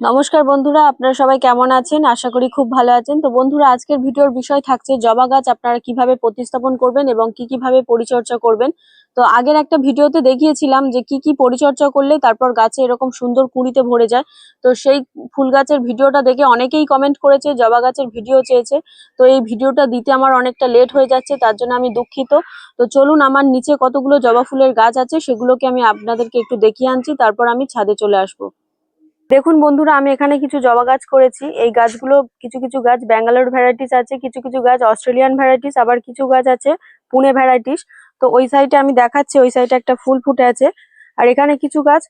নমস্কার বন্ধুরা, আপনারা সবাই কেমন আছেন? আশা করি খুব ভালো আছেন। তো বন্ধুরা, আজকের ভিডিওর বিষয় থাকছে জবা গাছ আপনারা কীভাবে প্রতিস্থাপন করবেন এবং কি কীভাবে পরিচর্যা করবেন। তো আগের একটা ভিডিওতে দেখিয়েছিলাম যে কি কি পরিচর্যা করলে তারপর গাছে এরকম সুন্দর কুঁড়িতে ভরে যায়। তো সেই ফুল গাছের ভিডিওটা দেখে অনেকেই কমেন্ট করেছে, জবা গাছের ভিডিও চেয়েছে। তো এই ভিডিওটা দিতে আমার অনেকটা লেট হয়ে যাচ্ছে, তার জন্য আমি দুঃখিত। তো চলুন, আমার নিচে কতগুলো জবা ফুলের গাছ আছে সেগুলোকে আমি আপনাদেরকে একটু দেখিয়ে আনছি, তারপর আমি ছাদে চলে আসব। দেখুন বন্ধুরা, আমি এখানে কিছু জবা গাছ করেছি। এই গাছগুলো কিছু কিছু গাছ ব্যাঙ্গালোর ভ্যারাইটিস আছে, কিছু কিছু গাছ অস্ট্রেলিয়ান ভ্যারাইটিস আবার কিছু গাছ আছে পুনে ভ্যারাইটিস তো ওই সাইডে আমি দেখাচ্ছি, ওই সাইডে একটা ফুল ফুটে আছে। আর এখানে কিছু গাছ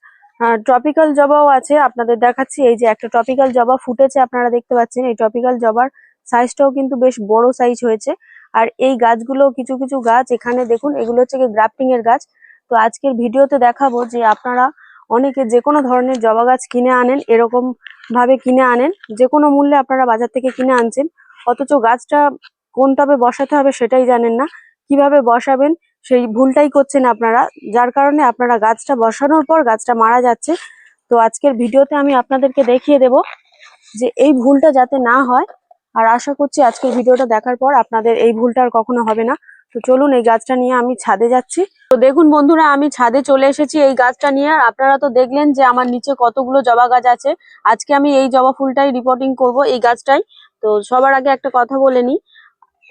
ট্রপিক্যাল জবাও আছে, আপনাদের দেখাচ্ছি। এই যে একটা ট্রপিক্যাল জবা ফুটেছে, আপনারা দেখতে পাচ্ছেন, এই ট্রপিক্যাল জবার সাইজটাও কিন্তু বেশ বড় সাইজ হয়েছে। আর এই গাছগুলো কিছু কিছু গাছ, এখানে দেখুন, এগুলো হচ্ছে গ্রাফটিং এর গাছ। তো আজকের ভিডিওতে দেখাবো যে আপনারা অনেকে যে কোনো ধরনের জবা গাছ কিনে আনেন, এরকম ভাবে কিনে আনেন, যে কোনো মূল্যে আপনারা বাজার থেকে কিনে আনছেন, অথচ গাছটা কোন বসাতে হবে সেটাই জানেন না। কীভাবে বসাবেন সেই ভুলটাই করছেন আপনারা, যার কারণে আপনারা গাছটা বসানোর পর গাছটা মারা যাচ্ছে। তো আজকের ভিডিওতে আমি আপনাদেরকে দেখিয়ে দেব যে এই ভুলটা যাতে না হয়। আর আশা করছি আজকের ভিডিওটা দেখার পর আপনাদের এই ভুলটা আর কখনো হবে না। তো চলুন এই গাছটা নিয়ে আমি ছাদে যাচ্ছি। তো দেখুন বন্ধুরা, আমি ছাদে চলে এসেছি এই গাছটা নিয়ে। আর আপনারা তো দেখলেন যে আমার নিচে কতগুলো জবা গাছ আছে। আজকে আমি এই জবা ফুলটাই রিপোর্টিং করব এই গাছটাই। তো সবার আগে একটা কথা বলে নিই।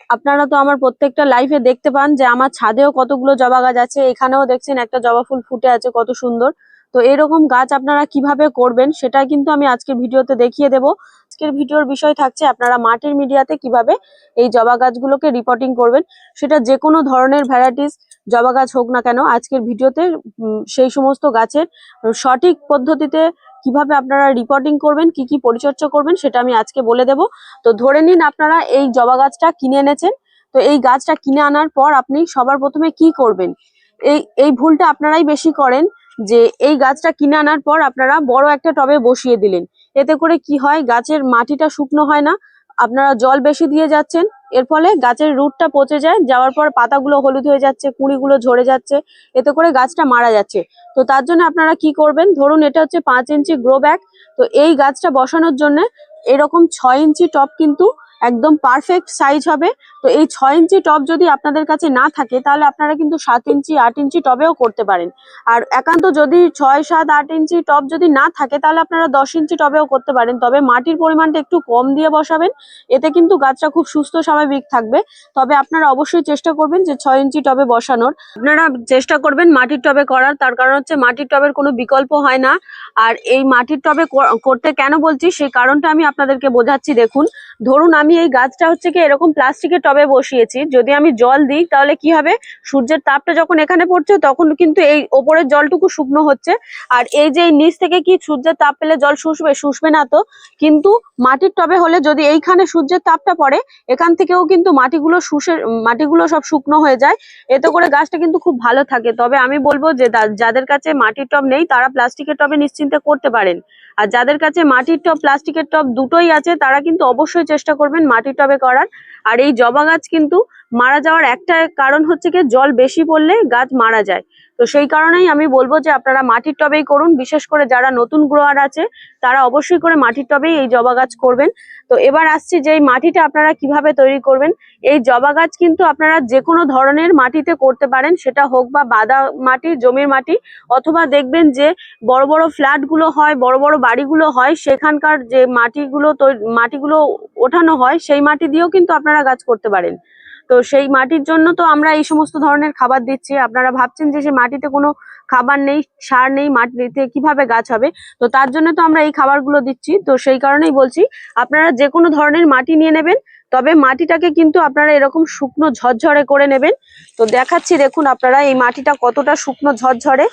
আপনারা তো আমার প্রত্যেকটা লাইফে দেখতে পান যে আমার ছাদেও কতগুলো জবা গাছ আছে। এখানেও দেখছেন একটা জবা ফুল ফুটে আছে, কত সুন্দর। তো এরকম গাছ আপনারা কীভাবে করবেন সেটা কিন্তু আমি আজকের ভিডিওতে দেখিয়ে দেব। আজকের ভিডিওর বিষয় থাকছে আপনারা মাটির মিডিয়াতে কীভাবে এই জবা গাছগুলোকে রিপোর্টিং করবেন। সেটা যে কোনো ধরনের ভ্যারাইটিস জবা গাছ হোক না কেন, আজকের ভিডিওতে সেই সমস্ত গাছের সঠিক পদ্ধতিতে কীভাবে আপনারা রিপোর্টিং করবেন, কি কি পরিচর্যা করবেন, সেটা আমি আজকে বলে দেব। তো ধরে নিন আপনারা এই জবা গাছটা কিনে এনেছেন। তো এই গাছটা কিনে আনার পর আপনি সবার প্রথমে কি করবেন? এই এই ভুলটা আপনারাই বেশি করেন যে এই গাছটা কিনে আনার পর আপনারা বড় একটা টবে বসিয়ে দিলেন। এতে করে কি হয়? গাছের মাটিটা শুকনো হয় না। আপনারা জল বেশি দিয়ে যাচ্ছেন। এর ফলে গাছের রুটটা পচে যায়। যাওয়ার পর পাতাগুলো হলুদ হয়ে যাচ্ছে, কুঁড়িগুলো ঝরে যাচ্ছে, এতে করে গাছটা মারা যাচ্ছে। তো তার জন্য আপনারা কি করবেন? ধরুন এটা হচ্ছে পাঁচ ইঞ্চি গ্রো ব্যাগ। তো এই গাছটা বসানোর জন্য এরকম ছয় ইঞ্চি টপ কিন্তু একদম পারফেক্ট সাইজ হবে। তো এই ছয় ইঞ্চি টব যদি আপনাদের কাছে না থাকে, তাহলে আপনারা কিন্তু সাত ইঞ্চি, আট ইঞ্চি টবেও করতে পারেন। আর একান্ত যদি ছয়, সাত, আট ইঞ্চি টব যদি না থাকে, তাহলে আপনারা দশ ইঞ্চি টবেও করতে পারেন। তবে মাটির পরিমাণটা একটু কম দিয়ে বসাবেন। এতে কিন্তু গাছটা খুব সুস্থ, স্বাভাবিক থাকবে। তবে আপনারা অবশ্যই চেষ্টা করবেন যে ছয় ইঞ্চি টবে বসানোর। আপনারা চেষ্টা করবেন মাটির টবে করার। তার কারণ হচ্ছে মাটির টবের কোনো বিকল্প হয় না। আর এই মাটির টবে করতে কেন বলছি? সেই কারণটা আমি আপনাদেরকে বোঝাচ্ছি। দেখুন, ধরুন আমি এই গাছটা হচ্ছে কি এরকম প্লাস্টিকের টবে বসিয়েছি। যদি আমি জল দিই, তাহলে কি হবে? সূর্যের তাপটা যখন এখানে পড়ছে, তখন কিন্তু এই ওপরের জলটুকু শুকনো হচ্ছে। আর এই যে নিচ থেকে কি সূর্যের তাপ পেলে জল শুষবে? শুষবে না তো। কিন্তু মাটির টবে হলে যদি এইখানে সূর্যের তাপটা পড়ে, এখান থেকেও কিন্তু মাটিগুলো শুষে, মাটিগুলো সব শুকনো হয়ে যায়। এতে করে গাছটা কিন্তু খুব ভালো থাকে। তবে আমি বলব যে, যাদের কাছে মাটির টব নেই, তারা প্লাস্টিকের টবে নিশ্চিন্তে করতে পারেন। আর যাদের কাছে মাটির টব, প্লাস্টিকের টব দুটোই আছে, তারা কিন্তু অবশ্যই চেষ্টা করবেন মাটির টবে করার। আর এই জবা গাছ কিন্তু মারা যাওয়ার একটা কারণ হচ্ছে কি, জল বেশি পড়লে গাছ মারা যায়। তো সেই কারণেই আমি বলব যে আপনারা মাটির টবেই করুন। বিশেষ করে যারা নতুন গ্রোয়ার আছে, তারা অবশ্যই করে মাটির টবেই এই জবা গাছ করবেন। তো এবার আসছি যে এই মাটিটা আপনারা কীভাবে তৈরি করবেন, এই জবা গাছ কিন্তু আপনারা যে কোনো ধরনের মাটিতে করতে পারেন, সেটা হোক বা বাদা মাটি, জমির মাটি, অথবা দেখবেন যে বড় বড় ফ্ল্যাটগুলো হয়, বড় বড় বাড়িগুলো হয়, সেখানকার যে মাটিগুলো মাটিগুলো ওঠানো হয়, সেই মাটি দিয়েও কিন্তু আপনারা গাছ করতে পারেন। তো সেই মাটির জন্য তো আমরা এই সমস্ত ধরনের খাবার দিচ্ছি, আপনারা ভাবছেন যে সে মাটিতে কোনো খাবার নেই, সার নেই মাটিতে কীভাবে গাছ হবে? তো তার জন্য তো আমরা এই খাবারগুলো দিচ্ছি। তো সেই কারণেই বলছি, আপনারা যে কোনো ধরনের মাটি নিয়ে নেবেন, তবে মাটিটাকে কিন্তু আপনারা এরকম শুকনো ঝরঝরে করে নেবেন। তো দেখাচ্ছি, দেখুন আপনারা এই মাটিটা কতটা শুকনো ঝরঝরে।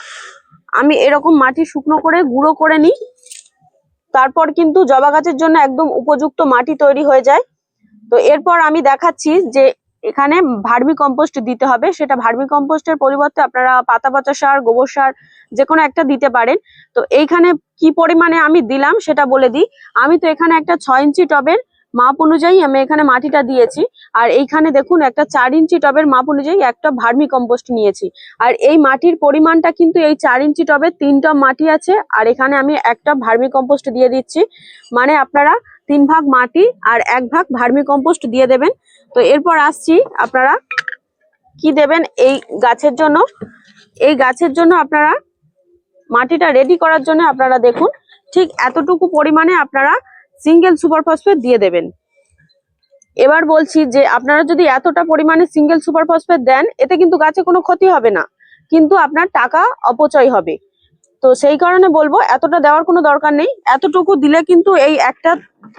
আমি এরকম মাটি শুকনো করে গুঁড়ো করে নিই। তারপর কিন্তু জবা গাছের জন্য একদম উপযুক্ত মাটি তৈরি হয়ে যায়। তো এরপর আমি দেখাচ্ছি যে এখানে ভার্মি কম্পোস্ট দিতে হবে। সেটা ভার্মি কম্পোস্টের পরিবর্তে আপনারা পাতা পচা সার, গোবর সার যে কোনো একটা দিতে পারেন। তো এইখানে কি পরিমাণে আমি দিলাম সেটা বলে দিই। আমি তো এখানে একটা ছয় ইঞ্চি টবের মাপ অনুযায়ী আমি এখানে মাটিটা দিয়েছি। আর এইখানে দেখুন একটা চার ইঞ্চি টবের মাপ অনুযায়ী একটা ভার্মি কম্পোস্ট নিয়েছি। আর এই মাটির পরিমাণটা কিন্তু এই চার ইঞ্চি টবে তিন টব মাটি আছে। আর এখানে আমি একটা ভার্মি কম্পোস্ট দিয়ে দিচ্ছি। মানে আপনারা তিন ভাগ মাটি আর এক ভাগ ভার্মি কম্পোস্ট দিয়ে দেবেন। তো এরপর আসছি আপনারা কি দেবেন এই গাছের জন্য। এই গাছের জন্য আপনারা মাটিটা রেডি করার জন্য আপনারা দেখুন, ঠিক এতটুকু পরিমাণে আপনারা সিঙ্গেল সুপার ফসফেট দিয়ে দেবেন। এবার বলছি যে আপনারা যদি এতটা পরিমাণে সিঙ্গেল সুপার ফসফেট দেন, এতে কিন্তু গাছে কোনো ক্ষতি হবে না। কিন্তু আপনার টাকা অপচয় হবে। তো সেই কারণে বলব, এতটা দেওয়ার কোনো দরকার নেই। এতটুকু দিলে কিন্তু এই একটা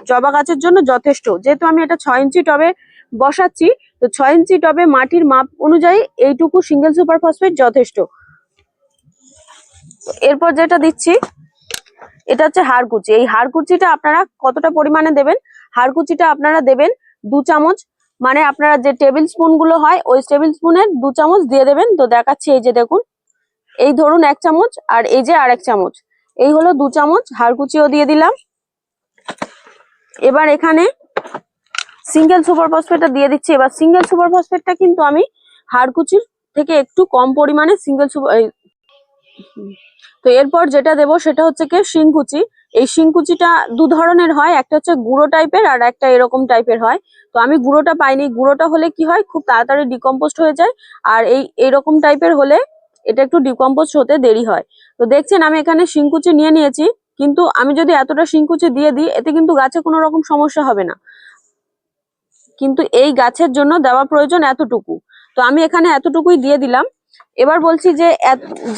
জবা গাছের জন্য যথেষ্ট। যেহেতু আমি এটা ছয় ইঞ্চি টবে বসাচ্ছি, তো ছয় ইঞ্চি টবে মাটির মাপ অনুযায়ী এইটুকু সিঙ্গেল সুপার ফসফেট যথেষ্ট। এরপর যেটা দিচ্ছি, এটা হচ্ছে হাড়কুচি। এই হাড়কুচিটা আপনারা কতটা পরিমাণে দেবেন? হাড়কুচিটা আপনারা দেবেন দু চামচ। মানে আপনারা যে টেবিল স্পুনগুলো হয়, ওই টেবিল স্পুনের দু চামচ দিয়ে দেবেন। তো দেখাচ্ছি এই যে দেখুন এই ধরুন এক চামচ আর এই যে আর এক চামচ। এই হলো দু চামচ হাড়কুচিও দিয়ে দিলাম। এবার এখানে সিঙ্গেল সুপার ফসফেটটা দিয়ে দিচ্ছি। এবার সিঙ্গেল সুপার ফসফেটটা কিন্তু আমি হাড়কুচির থেকে একটু কম পরিমাণে সিঙ্গেল সুপার তো এরপর যেটা দেবো সেটা হচ্ছে কি শিংকুচি এই শিংকুচিটা দু ধরনের হয়, একটা হচ্ছে গুঁড়ো টাইপের আর একটা এরকম টাইপের হয়। তো আমি গুঁড়োটা পাইনি। গুঁড়োটা হলে কি হয়? খুব তাড়াতাড়ি ডিকম্পোস্ট হয়ে যায়। আর এই এরকম টাইপের হলে এটা একটু ডিকম্পোজ হতে দেরি হয়। তো দেখছেন আমি এখানে শিংকুচি নিয়ে নিয়েছি, কিন্তু আমি যদি এতটা শিংকুচি দিয়ে দিই, এতে কিন্তু গাছে কোনো রকম সমস্যা হবে না। কিন্তু এই গাছের জন্য দেওয়া প্রয়োজন এতটুকু। তো আমি এখানে এতটুকুই দিয়ে দিলাম। এবার বলছি যে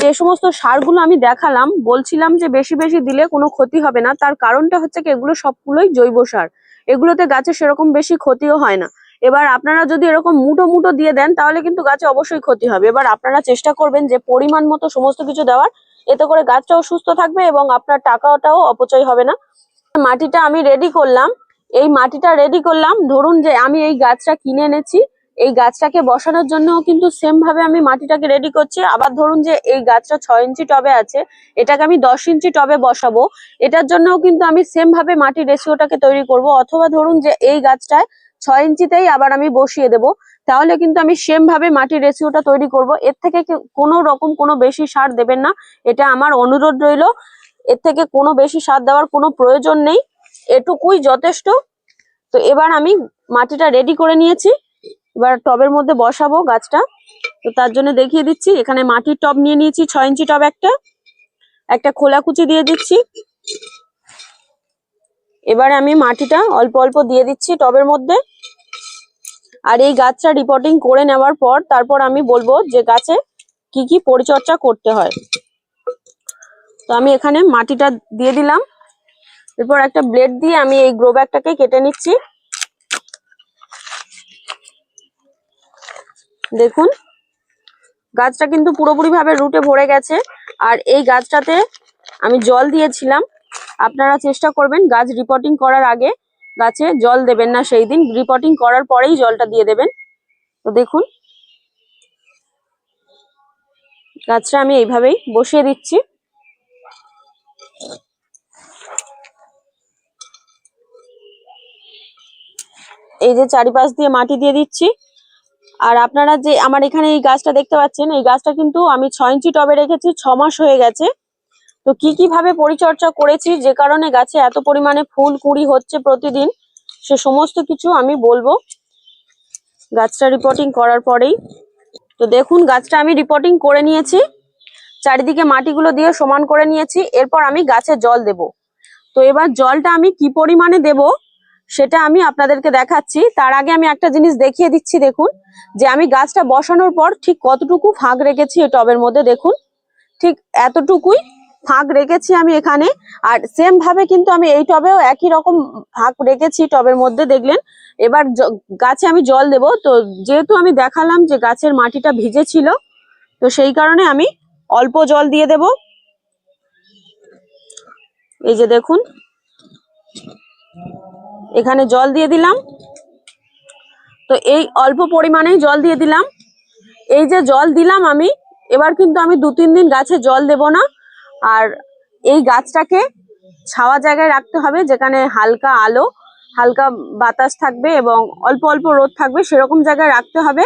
যে সমস্ত সারগুলো আমি দেখালাম, বলছিলাম যে বেশি বেশি দিলে কোনো ক্ষতি হবে না। তার কারণটা হচ্ছে কি, এগুলো সবগুলোই জৈব সার। এগুলোতে গাছে সেরকম বেশি ক্ষতিও হয় না। এবার আপনারা যদি এরকম মুটো মুটো দিয়ে দেন, তাহলে কিন্তু গাছে অবশ্যই ক্ষতি হবে। এবার আপনারা চেষ্টা করবেন যে পরিমাণ মতো সমস্ত কিছু দেওয়ার। এতে করে গাছটাও সুস্থ থাকবে এবং আপনার টাকাটাও অপচয় হবে না। মাটিটা আমি রেডি করলাম। এই মাটিটা রেডি করলাম। ধরুন যে আমি এই গাছটা কিনে এনেছি। এই গাছটাকে বসানোর জন্য কিন্তু সেম ভাবে আমি মাটিটাকে রেডি করছি। আবার ধরুন যে এই গাছটা ছয় ইঞ্চি টবে আছে, এটাকে আমি দশ ইঞ্চি টবে বসাবো। এটার জন্যও কিন্তু আমি সেম ভাবে মাটির রেশিওটাকে তৈরি করব। অথবা ধরুন যে এই গাছটায় ছয় ইঞ্চিতেই আবার আমি বসিয়ে দেব। তাহলে কিন্তু আমি সেম ভাবে মাটির রেশিওটা তৈরি করব। এর থেকে কোনো রকম কোনো বেশি সার দেবেন না। এটা আমার অনুরোধ রইল। এর থেকে কোনো বেশি সার দেওয়ার কোনো প্রয়োজন নেই। এটুকুই যথেষ্ট। তো এবার আমি মাটিটা রেডি করে নিয়েছি। এবার টবের মধ্যে বসাবো গাছটা। তো তার জন্য দেখিয়ে দিচ্ছি, এখানে মাটির টব নিয়ে নিয়েছি, ছয় ইঞ্চি টব একটা। একটা খোলা কুচি দিয়ে দিচ্ছি। এবারে আমি মাটিটা অল্প অল্প দিয়ে দিচ্ছি টবের মধ্যে। আর এই গাছটা রিপোর্টিং করে নেওয়ার পর তারপর আমি বলব যে গাছে কি কি পরিচর্যা করতে হয়। তো আমি এখানে মাটিটা দিয়ে দিলাম। এরপর একটা ব্লেড দিয়ে আমি এই গ্রো ব্যাগটাকে কেটে নিচ্ছি। দেখুন, গাছটা কিন্তু পুরোপুরি ভাবে রুটে ভরে গেছে। আর এই গাছটাতে আমি জল দিয়েছিলাম। আপনারা চেষ্টা করবেন গাছ রিপোর্টিং করার আগে গাছে জল দেবেন না সেই দিন। রিপোর্টিং করার পরেই জলটা দিয়ে দেবেন। তো দেখুন, গাছটা আমি এইভাবেই বসিয়ে দিচ্ছি। এই যে চারিপাশ দিয়ে মাটি দিয়ে দিচ্ছি। আর আপনারা যে, আমার এখানে এই গাছটা দেখতে পাচ্ছেন, এই গাছটা কিন্তু আমি ছয় ইঞ্চি টবে রেখেছি ছ মাস হয়ে গেছে। তো কি কি ভাবে পরিচর্যা করেছি? যে কারণে গাছে এত পরিমাণে ফুল কুড়ি হচ্ছে প্রতিদিন, সে সমস্ত কিছু আমি বলব। গাছটা রিপোর্টিং করার পরেই। তো দেখুন, গাছটা আমি রিপোর্টিং করে নিয়েছি। চারিদিকে মাটিগুলো দিয়ে সমান করে নিয়েছি। এরপর আমি গাছে জল দেব। তো এবার জলটা আমি কি পরিমাণে দেব, সেটা আমি আপনাদেরকে দেখাচ্ছি। তার আগে আমি একটা জিনিস দেখিয়ে দিচ্ছি, দেখুন। যে আমি গাছটা বসানোর পর ঠিক কতটুকু ফাঁক রেখেছি এই টবের মধ্যে, দেখুন। ঠিক এতটুকুই ফাঁক রেখেছি আমি এখানে। আর সেম ভাবে কিন্তু আমি এই টবেও একই রকম ফাঁক রেখেছি টবের মধ্যে, দেখলেন? এবার গাছে আমি জল দেব। তো যেহেতু আমি দেখালাম যে গাছের মাটিটা ভিজে ছিল তো সেই কারণে আমি অল্প জল দিয়ে দেব। এই যে দেখুন। এখানে জল দিয়ে দিলাম। তো এই অল্প পরিমাণেই জল দিয়ে দিলাম। এই যে জল দিলাম আমি, এবার কিন্তু আমি দু তিন দিন গাছে জল দেব না। আর এই গাছটাকে ছাওয়া জায়গায় রাখতে হবে, যেখানে হালকা আলো, হালকা বাতাস থাকবে এবং অল্প অল্প রোদ থাকবে, সেরকম জায়গায় রাখতে হবে।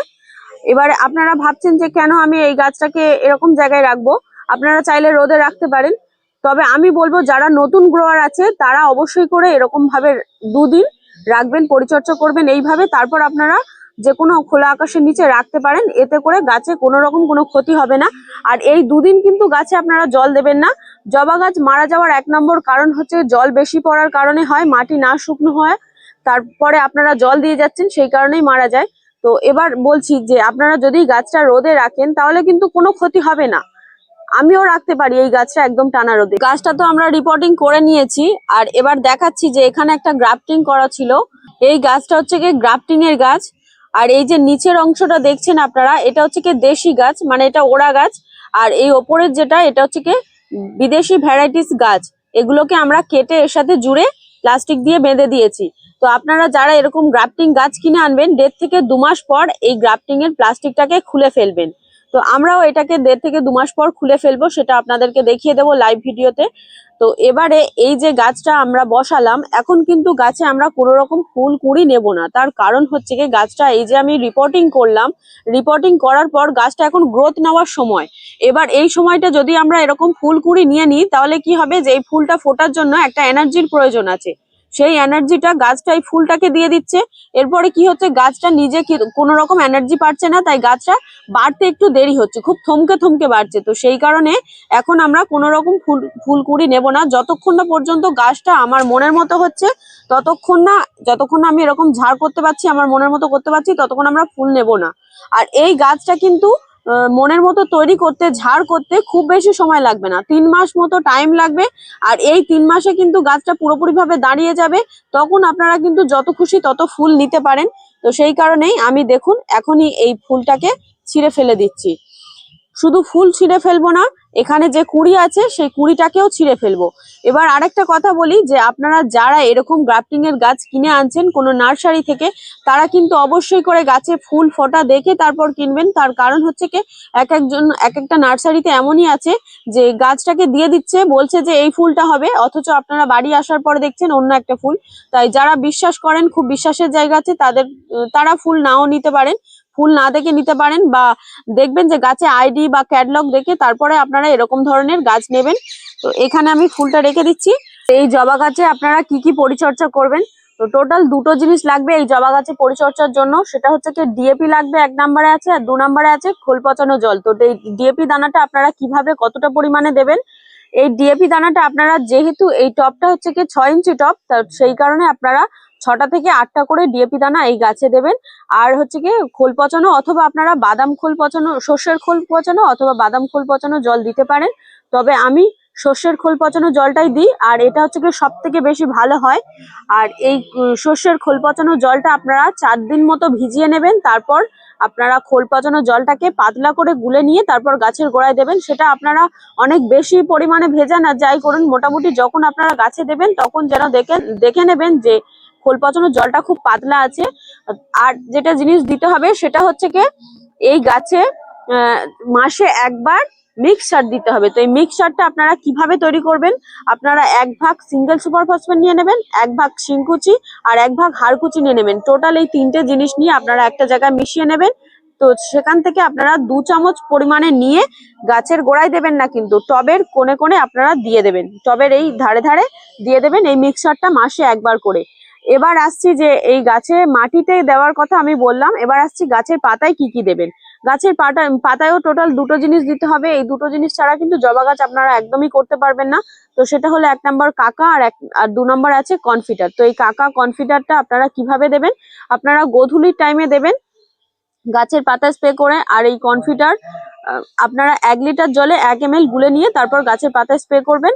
এবারে আপনারা ভাবছেন যে কেন আমি এই গাছটাকে এরকম জায়গায় রাখব? আপনারা চাইলে রোদে রাখতে পারেন। তবে আমি বলব, যারা নতুন গ্রোয়ার আছে, তারা অবশ্যই করে এরকম ভাবে দুদিন রাখবেন, পরিচর্যা করবেন এইভাবে। তারপর আপনারা যে কোনো খোলা আকাশের নিচে রাখতে পারেন। এতে করে গাছে কোনো রকম কোনো ক্ষতি হবে না। আর এই দুদিন কিন্তু গাছে আপনারা জল দেবেন না। জবা গাছ মারা যাওয়ার এক নম্বর কারণ হচ্ছে জল বেশি পড়ার কারণে হয়, মাটি না শুকনো হয়। তারপরে আপনারা জল দিয়ে যাচ্ছেন, সেই কারণেই মারা যায়। তো এবার বলছি যে, আপনারা যদি গাছটা রোদে রাখেন, তাহলে কিন্তু কোনো ক্ষতি হবে না। আমিও রাখতে পারি এই গাছটা একদম টানা রোদে। গাছটা তো আমরা রিপোর্টিং করে নিয়েছি। আর এবার দেখাচ্ছি যে, এখানে একটা গ্রাফটিং করা ছিল। এই গাছটা হচ্ছে কি গ্রাফটিং এর গাছ। আর এই যে নিচের অংশটা দেখছেন আপনারা, এটা হচ্ছে কি দেশি গাছ মানে এটা ওড়া গাছ, আর এই ওপরের যেটা, এটা হচ্ছে কি বিদেশি ভ্যারাইটিস গাছ। এগুলোকে আমরা কেটে এর সাথে জুড়ে প্লাস্টিক দিয়ে বেঁধে দিয়েছি। তো আপনারা যারা এরকম গ্রাফটিং গাছ কিনে আনবেন দেড় থেকে দু মাস পর এই গ্রাফটিং এর প্লাস্টিকটাকে খুলে ফেলবেন। তো আমরাও এটাকে দেড় থেকে দু মাস পর খুলে ফেলব, সেটা আপনাদেরকে দেখিয়ে দেবো লাইভ ভিডিওতে। তো এবারে এই যে গাছটা আমরা বসালাম, এখন কিন্তু গাছে আমরা কোনো রকম ফুল কুড়ি নেব না। তার কারণ হচ্ছে কি, গাছটা এই যে আমি রিপোর্টিং করলাম রিপোর্টিং করার পর গাছটা এখন গ্রোথ নেওয়ার সময়। এবার এই সময়টা যদি আমরা এরকম ফুল কুড়ি নিয়ে নিই, তাহলে কি হবে যে এই ফুলটা ফোটার জন্য একটা এনার্জির প্রয়োজন আছে। সেই এনার্জিটা গাছটা এই ফুলটাকে দিয়ে দিচ্ছে। এরপরে কি হচ্ছে, গাছটা নিজে কোনো রকম এনার্জি পাচ্ছে না, তাই গাছটা বাড়তে একটু দেরি হচ্ছে, খুব থমকে থমকে বাড়ছে। তো সেই কারণে এখন আমরা কোনো রকম ফুল ফুলকুড়ি নেব না। যতক্ষণ না পর্যন্ত গাছটা আমার মনের মতো হচ্ছে, ততক্ষণ না, যতক্ষণ না আমি এরকম ঝাড় করতে পারছি, আমার মনের মতো করতে পারছি, ততক্ষণ আমরা ফুল নেব না। আর এই গাছটা কিন্তু মনের মতো তৈরি করতে, ঝাড় করতে খুব বেশি সময় লাগবে না। তিন মাস মতো টাইম লাগবে আর এই তিন মাসে কিন্তু গাছটা পুরোপুরি ভাবে দাঁড়িয়ে যাবে। তখন আপনারা কিন্তু যত খুশি তত ফুল নিতে পারেন। তো সেই কারণেই আমি দেখুন এখনই এই ফুলটাকে ছিঁড়ে ফেলে দিচ্ছি। শুধু ফুল ছিঁড়ে ফেলব না, এখানে যে কুড়ি আছে সেই কুড়িটাকেও ছিঁড়ে ফেলব। এবার আরেকটা কথা বলি যে আপনারা যারা এরকম গ্রাফটিং এর গাছ কিনে আনছেন কোনো নার্সারি থেকে, তারা কিন্তু অবশ্যই করে গাছে ফুল ফোটা দেখে তারপর কিনবেন। তার কারণ হচ্ছে কি, এক একজন, এক একটা নার্সারিতে এমনই আছে যে গাছটাকে দিয়ে দিচ্ছে, বলছে যে এই ফুলটা হবে, অথচ আপনারা বাড়ি আসার পর দেখছেন অন্য একটা ফুল। তাই যারা বিশ্বাস করেন, খুব বিশ্বাসের জায়গা আছে, তাদের, তারা ফুল নাও নিতে পারেন। ফুল না দেখে নিতে পারেন বা দেখবেন যে গাছে আইডি বা ক্যাটলগ দেখে তারপরে আপনারা এরকম ধরনের গাছ নেবেন। তো এখানে আমি ফুলটা রেখে দিচ্ছি। এই জবা গাছে আপনারা কি কি পরিচর্যা করবেন? তো টোটাল দুটো জিনিস লাগবে এই জবা গাছে পরিচর্যার জন্য। সেটা হচ্ছে কি ডিএপি লাগবে এক নম্বরে আছে আর দু নম্বরে আছে খোল পচানো জল। তো এই ডিএপি দানাটা আপনারা কীভাবে কতটা পরিমাণে দেবেন? এই ডিএপি দানাটা আপনারা যেহেতু এই টপটা হচ্ছে কি ছয় ইঞ্চি টপ সেই কারণে আপনারা ছটা থেকে আটটা করে ডিএপি দানা এই গাছে দেবেন। আর হচ্ছে কি খোল পচানো অথবা আপনারা বাদাম খোল পচানো, সর্ষের খোল পচানো অথবা বাদাম খোল পচানো জল দিতে পারেন। তবে আমি সর্ষের খোল পচানো জলটাই দিই, আর এটা হচ্ছে কি সব থেকে বেশি ভালো হয়। আর এই সর্ষের খোল পচানো জলটা আপনারা চার দিন মতো ভিজিয়ে নেবেন, তারপর আপনারা খোল পচানো জলটাকে পাতলা করে গুলে নিয়ে তারপর গাছের গোড়ায় দেবেন। সেটা আপনারা অনেক বেশি পরিমাণে ভেজান না যাই করুন, মোটামুটি যখন আপনারা গাছে দেবেন তখন যেন দেখে দেখে নেবেন যে খোল পচানো জলটা খুব পাতলা আছে। আর যেটা জিনিস দিতে হবে সেটা হচ্ছে কি, এই গাছে মাসে একবার মিক্সচার দিতে হবে। তো এই মিক্সচারটা আপনারা কীভাবে তৈরি করবেন? আপনারা এক ভাগ সিঙ্গেল সুপার ফসফেট নিয়ে নেবেন, এক ভাগ শিংকুচি আর এক ভাগ হাড়কুচি নিয়ে নেবেন। টোটাল এই তিনটে জিনিস নিয়ে আপনারা একটা জায়গায় মিশিয়ে নেবেন। তো সেখান থেকে আপনারা দু চামচ পরিমাণে নিয়ে গাছের গোড়ায় দেবেন না কিন্তু, টবের কোণে কোণে আপনারা দিয়ে দেবেন। টবের এই ধারে ধারে দিয়ে দেবেন এই মিক্সচারটা মাসে একবার করে। এবার আসছি যে এই গাছে মাটিতে দেওয়ার কথা আমি বললাম এবার আসছি গাছের পাতায় কি কি দেবেন? গাছের পাতা পাতায়ও টোটাল দুটো জিনিস দিতে হবে এই দুটো জিনিস ছাড়া কিন্তু জবা গাছ আপনারা একদমই করতে পারবেন না। তো সেটা হলো এক নম্বর কাকা আর এক আর দু নম্বর আছে কনফিটার তো এই কাকা কনফিটারটা আপনারা কীভাবে দেবেন? আপনারা গোধূলির টাইমে দেবেন গাছের পাতা স্প্রে করে আর এই কনফিটার আহ, আপনারা এক লিটার জলে এক এম গুলে নিয়ে তারপর গাছের পাতা স্প্রে করবেন।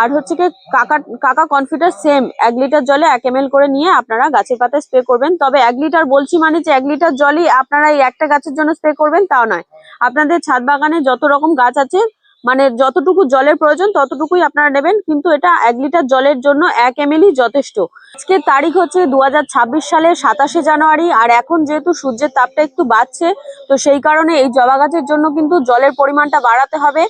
আর হচ্ছে কি কাকা কাকা কনফিটার সেম এক লিটার জলে এক এম করে নিয়ে আপনারা গাছের পাতা স্প্রে করবেন। তবে এক লিটার বলছি মানে যে এক লিটার জলই আপনারা এই একটা গাছের জন্য স্প্রে করবেন তাও নয়। আপনাদের ছাদ বাগানে যত রকম গাছ আছে মানে যতটুকু জলের প্রয়োজন ততটুকুই আপনারা নেবেন, কিন্তু এটা এক লিটার জলের জন্য এক এম যথেষ্ট। আজকে তারিখ হচ্ছে দু সালের সাতাশে জানুয়ারি, আর এখন যেহেতু সূর্যের তাপটা একটু বাড়ছে, তো সেই কারণে এই জবা গাছের জন্য কিন্তু জলের পরিমাণটা বাড়াতে হবে।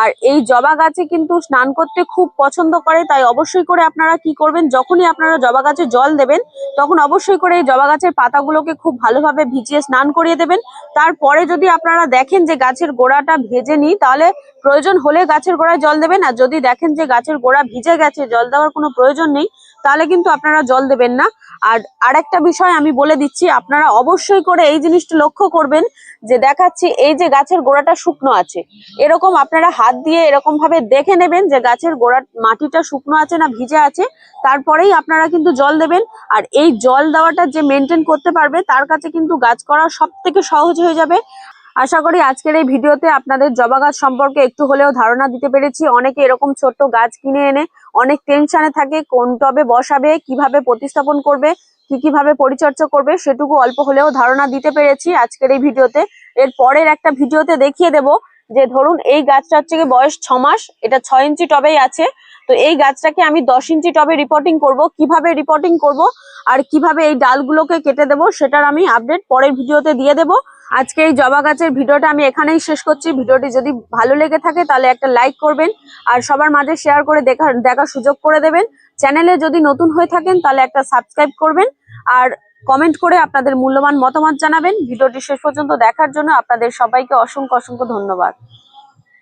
আর এই জবা গাছে কিন্তু স্নান করতে খুব পছন্দ করে, তাই অবশ্যই করে আপনারা কি করবেন? যখনই আপনারা জবা গাছে জল দেবেন, তখন অবশ্যই করে এই জবা গাছের পাতাগুলোকে খুব ভালোভাবে ভিজিয়ে স্নান করিয়ে দেবেন। তারপরে যদি আপনারা দেখেন যে গাছের গোড়াটা ভেজে নিই, তাহলে প্রয়োজন হলে গাছের গোড়ায় জল দেবেন। আর যদি দেখেন যে গাছের গোড়া ভিজে গেছে, জল দেওয়ার কোনো প্রয়োজন নেই তাহলে কিন্তু আপনারা জল দেবেন না। আর আরেকটা বিষয় আমি বলে দিচ্ছি, আপনারা অবশ্যই করে এই জিনিসটা লক্ষ্য করবেন যে দেখাচ্ছি এই যে গাছের গোড়াটা শুকনো আছে। এরকম আপনারা হাত দিয়ে এরকম ভাবে দেখে নেবেন যে গাছের গোড়ার মাটিটা শুকনো আছে না ভিজে আছে। তারপরেই আপনারা কিন্তু জল দেবেন। আর এই জল দেওয়াটা যে মেনটেন করতে পারবে, তার কাছে কিন্তু গাছ করা সব থেকে সহজ হয়ে যাবে। আশা করি আজকের এই ভিডিওতে আপনাদের জবা গাছ সম্পর্কে একটু হলেও ধারণা দিতে পেরেছি। অনেকে এরকম ছোট্ট গাছ কিনে এনে অনেক টেনশনে থাকে, কোন টবে বসাবে, কীভাবে প্রতিস্থাপন করবে, কি কীভাবে পরিচর্যা করবে, সেটুকু অল্প হলেও ধারণা দিতে পেরেছি আজকের এই ভিডিওতে। এর পরের একটা ভিডিওতে দেখিয়ে দেব যে ধরুন এই গাছটা হচ্ছে বয়স ছ মাস, এটা ছয় ইঞ্চি টবেই আছে। তো এই গাছটাকে আমি দশ ইঞ্চি টবে রিপোর্টিং করব, কীভাবে রিপোর্টিং করব, আর কীভাবে এই ডালগুলোকে কেটে দেব, সেটার আমি আপডেট পরের ভিডিওতে দিয়ে দেব। আজকে এই জবা গাছের ভিডিওটা আমি এখানেই শেষ করছি। ভিডিওটি যদি ভালো লেগে থাকে, তাহলে একটা লাইক করবেন আর সবার মাঝে শেয়ার করে দেখা, দেখার সুযোগ করে দেবেন। চ্যানেলে যদি নতুন হয়ে থাকেন, তাহলে একটা সাবস্ক্রাইব করবেন আর কমেন্ট করে আপনাদের মূল্যবান মতামত জানাবেন। ভিডিওটি শেষ পর্যন্ত দেখার জন্য আপনাদের সবাইকে অসংখ্য অসংখ্য ধন্যবাদ।